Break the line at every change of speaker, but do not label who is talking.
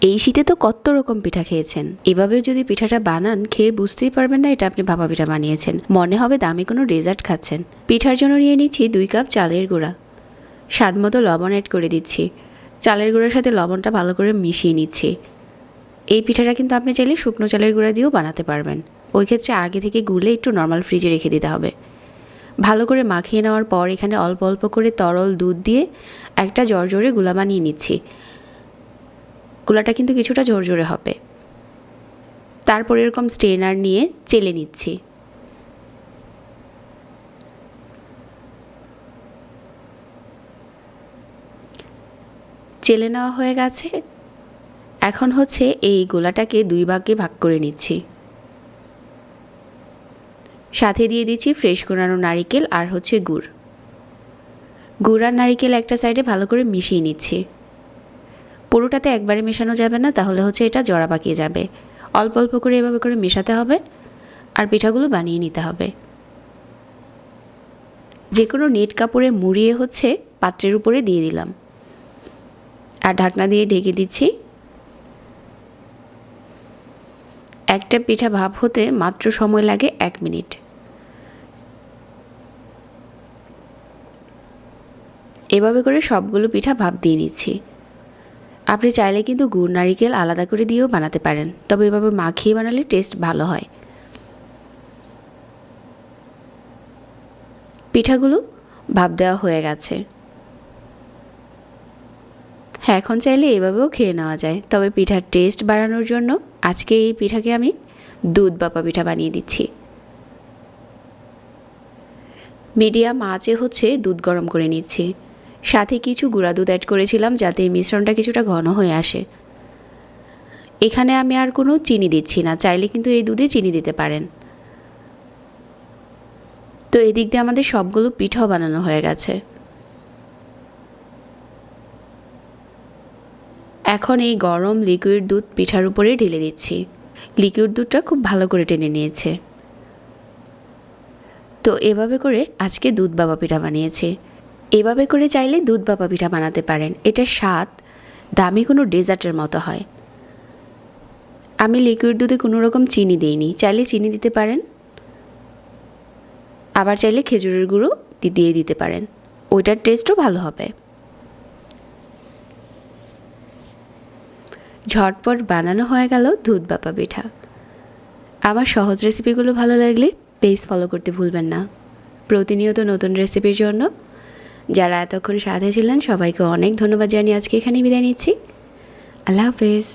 এই শীতে তো কত রকম পিঠা খেয়েছেন। এভাবেও যদি পিঠাটা বানান, খেয়ে বুঝতেই পারবেন না এটা আপনি ভাপা পিঠা বানিয়েছেন। মনে হবে দামি কোনো ডেজার্ট খাচ্ছেন। পিঠার জন্য নিয়ে নিচ্ছি দুই কাপ চালের গুঁড়া। স্বাদ মতো লবণ অ্যাড করে দিচ্ছি। চালের গুঁড়ার সাথে লবণটা ভালো করে মিশিয়ে নিচ্ছি। এই পিঠাটা কিন্তু আপনি চাইলে শুকনো চালের গুঁড়া দিয়েও বানাতে পারবেন। ওই ক্ষেত্রে আগে থেকে গুলে একটু নর্মাল ফ্রিজে রেখে দিতে হবে। ভালো করে মাখিয়ে নেওয়ার পর এখানে অল্প অল্প করে তরল দুধ দিয়ে একটা জর্জরে গুলা বানিয়ে নিচ্ছি। গুলাটা কিন্তু কিছুটা ঝরঝরে হবে। তারপর এরকম স্ট্রেনার নিয়ে চেলে নিচ্ছি। চেলে নেওয়া হয়ে গেছে। এখন হচ্ছে এই গোলাটাকে দুই ভাগে ভাগ করে নিচ্ছি। সাথে দিয়ে দিচ্ছি ফ্রেশ কোরানো নারিকেল আর হচ্ছে গুড়। গুড় আর নারিকেল একটা সাইডে ভালো করে মিশিয়ে নিচ্ছি। পুরোটাতে একবারে মেশানো যাবে না, তাহলে হচ্ছে এটা জড়া পাকিয়ে যাবে। অল্প অল্প করে এভাবে করে মেশাতে হবে আর পিঠাগুলো বানিয়ে নিতে হবে। যে কোনো নেট কাপড়ে মুড়িয়ে হচ্ছে পাত্রের উপরে দিয়ে দিলাম। আর ঢাকনা দিয়ে ঢেকে দিচ্ছি। একটা পিঠা ভাপ হতে মাত্র সময় লাগে এক মিনিট। এভাবে করে সবগুলো পিঠা ভাপ দিয়ে নিচ্ছি। আপনি চাইলে কিন্তু গুড়, নারিকেল আলাদা করে দিয়েও বানাতে পারেন, তবে এভাবে মাখিয়ে বানালে টেস্ট ভালো হয়। পিঠাগুলো ভাব দেওয়া হয়ে গেছে। হ্যাঁ এখন চাইলে এভাবেও খেয়ে নেওয়া যায়, তবে পিঠার টেস্ট বাড়ানোর জন্য আজকে এই পিঠাকে আমি দুধ বাপা পিঠা বানিয়ে দিচ্ছি। মিডিয়াম আঁচে হচ্ছে দুধ গরম করে নিচ্ছি। সাথে কিছু গুঁড়া দুধ অ্যাড করেছিলাম যাতে এই মিশ্রণটা কিছুটা ঘন হয়ে আসে। এখানে আমি আর কোনো চিনি দিচ্ছি না, চাইলে কিন্তু এই দুধে চিনি দিতে পারেন। তো এদিক দিয়ে আমাদের সবগুলো পিঠাও বানানো হয়ে গেছে। এখন এই গরম লিকুইড দুধ পিঠার উপরে ঢেলে দিচ্ছি। লিকুইড দুধটা খুব ভালো করে টেনে নিয়েছে। তো এভাবে করে আজকে দুধ বাবা পিঠা বানিয়েছি। এভাবে করে চাইলে দুধ বাবা পিঠা বানাতে পারেন। এটা স্বাদ দামি কোনো ডেজার্টের মতো হয়। আমি লিকুইড দুধে কোনো রকম চিনি দিইনি। চাইলে চিনি দিতে পারেন। আবার চাইলে খেজুরের গুঁড়ো দিয়ে দিতে পারেন। ওইটার টেস্টও ভালো হবে। ঝটপট বানানো হয়ে গেল দুধ বাপা পিঠা। আমার সহজ রেসিপিগুলো ভালো লাগলে পেজ ফলো করতে ভুলবেন না। প্রতিনিয়ত নতুন রেসিপির জন্য যারা এতক্ষণ সাথে ছিলেন সবাইকে অনেক ধন্যবাদ জানিয়ে আজকে এখানেই বিদায় নিচ্ছি। আল্লাহ হাফেজ।